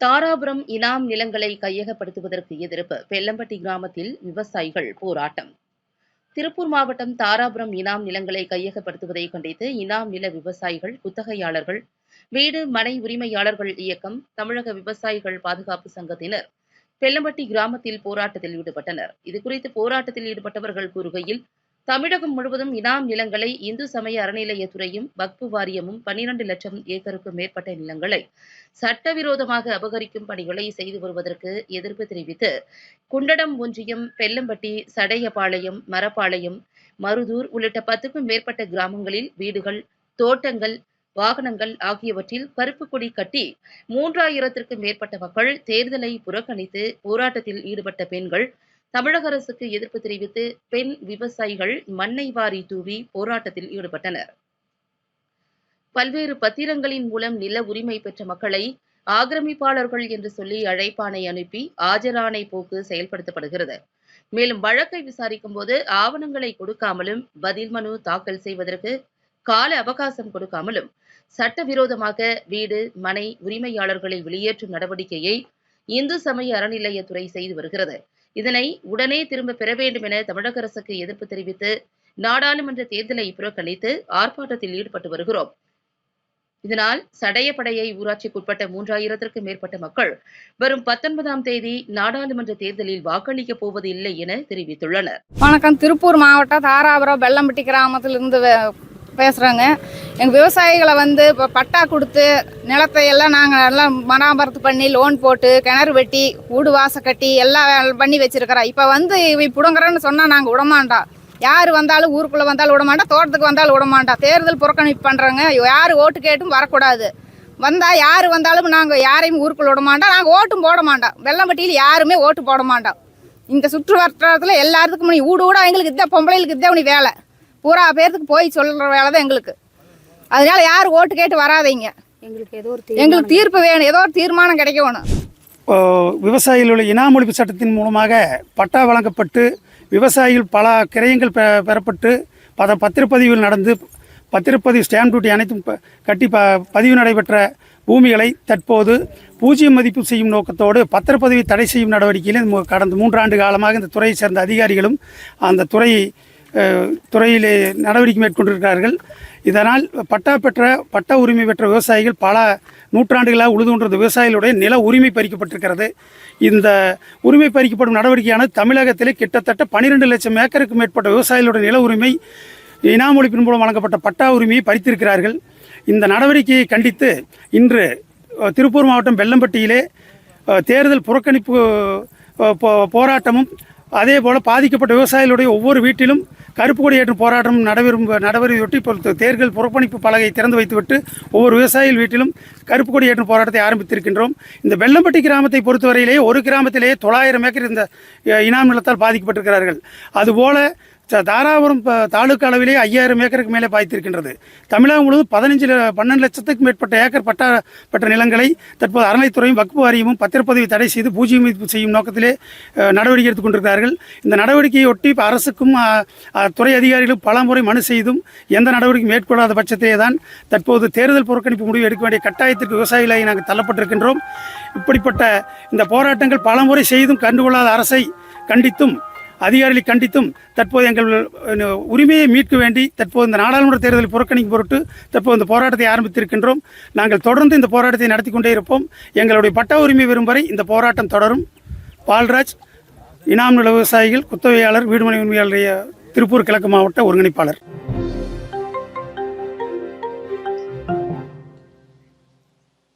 தாராபுரம் இனாம் நிலங்களை கையகப்படுத்துவதற்கு எதிர்ப்பு பெல்லம்பட்டி கிராமத்தில் விவசாயிகள் போராட்டம். திருப்பூர் மாவட்டம் தாராபுரம் இனாம் நிலங்களை கையகப்படுத்துவதை கண்டித்து இனாம் நில விவசாயிகள் குத்தகையாளர்கள் வீடு மனை உரிமையாளர்கள் இயக்கம் தமிழக விவசாயிகள் பாதுகாப்பு சங்கத்தினர் பெல்லம்பட்டி கிராமத்தில் போராட்டத்தில் ஈடுபட்டனர். இதுகுறித்து போராட்டத்தில் ஈடுபட்டவர்கள் கூறுகையில் தமிழகம் முழுவதும் இனாம் நிலங்களை இந்து சமய அறநிலையத்துறையும் வக்பு வாரியமும் பன்னிரண்டு லட்சம் ஏக்கருக்கு மேற்பட்ட நிலங்களை சட்டவிரோதமாக அபகரிக்கும் பணிகளை செய்து வருவதற்கு எதிர்ப்பு தெரிவித்து குண்டடம் ஒன்றியம் பெல்லம்பட்டி சடையபாளையம் மரப்பாளையம் மருதூர் உள்ளிட்ட பத்துக்கும் மேற்பட்ட கிராமங்களில் வீடுகள் தோட்டங்கள் வாகனங்கள் ஆகியவற்றில் கருப்பு கொடி கட்டி மூன்றாயிரத்திற்கும் மேற்பட்ட மக்கள் தேர்தலை புறக்கணித்து போராட்டத்தில் ஈடுபட்ட பெண்கள் தமிழக அரசுக்கு எதிர்ப்பு தெரிவித்து பெண் விவசாயிகள் மண்ணை வாரி தூவி போராட்டத்தில் ஈடுபட்டனர். பல்வேறு பத்திரங்களின் மூலம் நில உரிமை பெற்ற மக்களை ஆக்கிரமிப்பாளர்கள் என்று சொல்லி அழைப்பானை அனுப்பி ஆஜரானை போக்கு செயல்படுத்தப்படுகிறது. மேலும் வழக்கை விசாரிக்கும் போது ஆவணங்களை கொடுக்காமலும் பதில் மனு தாக்கல் செய்வதற்கு கால அவகாசம் கொடுக்காமலும் சட்டவிரோதமாக வீடு மனை உரிமையாளர்களை வெளியேற்றும் நடவடிக்கையை இந்து சமய அறநிலையத்துறை செய்து வருகிறது. இதனை உடனே திரும்ப பெற வேண்டும் என தமிழக அரசுக்கு எதிர்ப்பு தெரிவித்து நாடாளுமன்ற தேர்தலை புறக்கணித்து ஆர்ப்பாட்டத்தில் ஈடுபட்டு வருகிறோம். இதனால் சடையப்படையை ஊராட்சிக்குட்பட்ட மூன்றாயிரத்திற்கும் மேற்பட்ட மக்கள் வரும் பத்தொன்பதாம் தேதி நாடாளுமன்ற தேர்தலில் வாக்களிக்க போவது இல்லை என தெரிவித்துள்ளனர். வணக்கம். திருப்பூர் மாவட்டம் தாராபுரம் வெள்ளம்பட்டி கிராமத்திலிருந்து பேசுகிறோங்க எங்கள் விவசாயிகளை வந்து இப்போ பட்டா கொடுத்து நிலத்தை எல்லாம் நாங்கள் எல்லாம் மராமரத்து பண்ணி லோன் போட்டு கிணறு வெட்டி வீடு வாசல் கட்டி எல்லாம் பண்ணி வச்சுருக்கிறோம் இப்போ வந்து இவ பிடுங்குறேன்னு சொன்னால் நாங்கள் விடமாட்டோம் யார் வந்தாலும் ஊருக்குள்ளே வந்தாலும் விடமாட்டோம் தோட்டத்துக்கு வந்தாலும் விடமாட்டோம் தேர்தல் புறக்கணிப்பு பண்ணுறோங்க யார் ஓட்டு கேட்டும் வரக்கூடாது. வந்தால் யார் வந்தாலும் நாங்கள் யாரையும் ஊருக்குள்ள விட மாட்டோம் நாங்கள் ஓட்டும் போட மாட்டோம் வெள்ளம்பட்டியில் யாருமே ஓட்டு போட மாட்டோம் இந்த சுற்று வட்டாரத்தில் எல்லாத்துக்கும் நீ ஊடு ஊடா எங்களுக்கு இதான் பொம்பளைகளுக்கு இதான் உனி வேலை. பூரா பேர்த்துக்கு போய் சொல்கிற வேலை தான் எங்களுக்கு. அதனால யார் ஓட்டு கேட்டு வராதீங்க. எங்களுக்கு ஏதோ ஒரு எங்களுக்கு தீர்ப்பு வேணும். ஏதோ ஒரு தீர்மானம் கிடைக்கணும். ஓ, விவசாயிகளுடைய இனாமொழிப்பு சட்டத்தின் மூலமாக பட்டா வழங்கப்பட்டு விவசாயிகள் பல கிரயங்கள் பெ பெறப்பட்டு பத பத்திரப்பதிவுகள் நடந்து பத்திரப்பதிவு ஸ்டாம்ப் டியூட்டி அனைத்தும் கட்டி ப பதிவு நடைபெற்ற பூமிகளை தற்போது பூஜ்ஜியம் மதிப்பு செய்யும் நோக்கத்தோடு பத்திரப்பதிவை தடை செய்யும் நடவடிக்கையில் கடந்த மூன்றாண்டு காலமாக இந்த துறையை சேர்ந்த அதிகாரிகளும் அந்த துறை துறையிலே நடவடிக்கை மேற்கொண்டிருக்கிறார்கள். இதனால் பட்டா பெற்ற பட்டா உரிமை பெற்ற விவசாயிகள் பல நூற்றாண்டுகளாக உழுதுகின்றது விவசாயிகளுடைய நில உரிமை பறிக்கப்பட்டிருக்கிறது. இந்த உரிமை பறிக்கப்படும் நடவடிக்கையானது தமிழகத்திலே கிட்டத்தட்ட பன்னிரெண்டு லட்சம் ஏக்கருக்கு மேற்பட்ட விவசாயிகளுடைய நில உரிமை இனாமொழிப்பின் மூலம் வழங்கப்பட்ட பட்டா உரிமையை பறித்திருக்கிறார்கள். இந்த நடவடிக்கையை கண்டித்து இன்று திருப்பூர் மாவட்டம் வெள்ளம்பட்டியிலே தேர்தல் புறக்கணிப்பு போ- போராட்டமும் அதே போல் பாதிக்கப்பட்ட விவசாயிகளுடைய ஒவ்வொரு வீட்டிலும் கருப்பு கொடி ஏற்றும் போராட்டம் நடைபெறும் நடைபெறுவதையொட்டி இப்போ தேர்தல் புறப்பணிப்பு பலகை திறந்து வைத்துவிட்டு ஒவ்வொரு விவசாயிகள் வீட்டிலும் கருப்பு கொடி ஏற்றும் போராட்டத்தை ஆரம்பித்திருக்கின்றோம். இந்த வெள்ளம்பட்டி கிராமத்தை பொறுத்தவரையிலேயே ஒரு கிராமத்திலேயே தொள்ளாயிரம் ஏக்கர் இந்த இனாம் நிலத்தால் பாதிக்கப்பட்டிருக்கிறார்கள். அதுபோல் தாராபுரம் தாலுக்கா அளவிலே ஐயாயிரம் ஏக்கருக்கு மேலே பாய்த்திருக்கின்றது. தமிழகம் முழுவதும் பதினஞ்சு ல- பன்னெண்டு லட்சத்துக்கு மேற்பட்ட ஏக்கர் பட்டா பெற்ற நிலங்களை தற்போது அறநிலைத்துறையும் வக்பு வாரியமும் பத்திரப்பதிவு தடை செய்து பூஜ்ஜியம் மீட்பு செய்யும் நோக்கத்திலே நடவடிக்கை எடுத்துக் கொண்டிருக்கிறார்கள். இந்த நடவடிக்கையை ஒட்டி இப்போ அரசுக்கும் துறை அதிகாரிகளும் பல முறை மனு செய்தும் எந்த நடவடிக்கையும் மேற்கொள்ளாத பட்சத்திலே தான் தற்போது தேர்தல் புறக்கணிப்பு முடிவு எடுக்க வேண்டிய கட்டாயத்திற்கு விவசாயிகளாகி நாங்கள் தள்ளப்பட்டிருக்கின்றோம். இப்படிப்பட்ட இந்த போராட்டங்கள் பல முறை செய்தும் கண்டுகொள்ளாத அரசை கண்டித்தும் அதிகாரிகளை கண்டித்தும் தற்போது எங்கள் உரிமையை மீட்க வேண்டி தற்போது இந்த நாடாளுமன்ற தேர்தலை புறக்கணிக்கும் பொருட்டு தற்போது இந்த போராட்டத்தை ஆரம்பித்திருக்கின்றோம். நாங்கள் தொடர்ந்து இந்த போராட்டத்தை நடத்தி கொண்டே இருப்போம். எங்களுடைய பட்ட உரிமை வரும் வரை இந்த போராட்டம் தொடரும். பால்ராஜ் இனாம் நில விவசாயிகள் குத்தகையாளர் வீடுமனை உரிமையாளருடைய திருப்பூர் கிழக்கு மாவட்ட ஒருங்கிணைப்பாளர்.